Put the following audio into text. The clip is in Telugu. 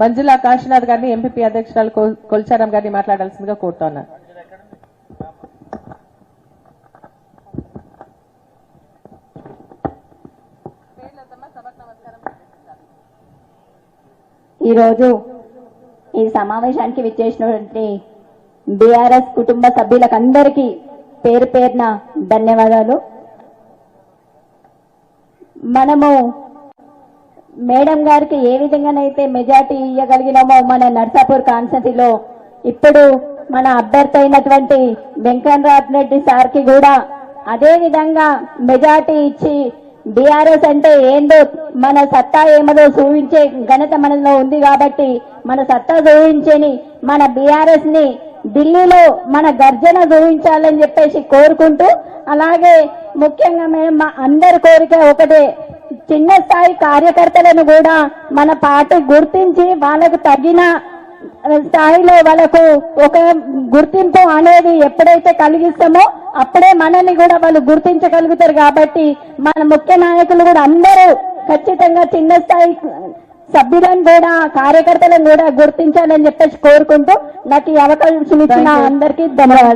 మంజులా కాశీనాథ్ గారిని ఎంపీపీ అధ్యక్షురాలు కొల్చారాం గారిని మాట్లాడాల్సిందిగా కోరుతున్నాను ఈరోజు ఈ సమావేశానికి విచ్చేసినటువంటి బీఆర్ఎస్ కుటుంబ సభ్యులకందరికీ పేరు పేరున ధన్యవాదాలు. మనము మేడం గారికి ఏ విధంగానైతే మెజార్టీ ఇవ్వగలిగినామో మన నర్సాపూర్ కాన్స్టిట్యూన్సీలో ఇప్పుడు మన అభ్యర్థి అయినటువంటి వెంకటరాజ్ రెడ్డి సార్కి కూడా అదే విధంగా మెజార్టీ ఇచ్చి బీఆర్ఎస్ అంటే ఏందో మన సత్తా ఏమదో చూపించే ఘనత మనలో ఉంది కాబట్టి మన సత్తా చూపించని మన బీఆర్ఎస్ని ఢిల్లీలో మన గర్జన చూపించాలని చెప్పేసి కోరుకుంటూ అలాగే ముఖ్యంగా మేము మా అందరి కోరిక ఒకటే చిన్న స్థాయి కార్యకర్తలను కూడా మన పార్టీ గుర్తించి వాళ్ళకు తగిన స్థాయిలో వాళ్ళకు ఒక గుర్తింపు అనేది ఎప్పుడైతే కలిగిస్తామో అప్పుడే మనల్ని కూడా వాళ్ళు గుర్తించగలుగుతారు కాబట్టి మన ముఖ్య నాయకులు కూడా అందరూ ఖచ్చితంగా చిన్న స్థాయి సభ్యులను కూడా కార్యకర్తలను కూడా గుర్తించాలని చెప్పేసి కోరుకుంటూ నాకు ఈ అవకాశం ఇచ్చిన అందరికీ ధన్యవాదాలు.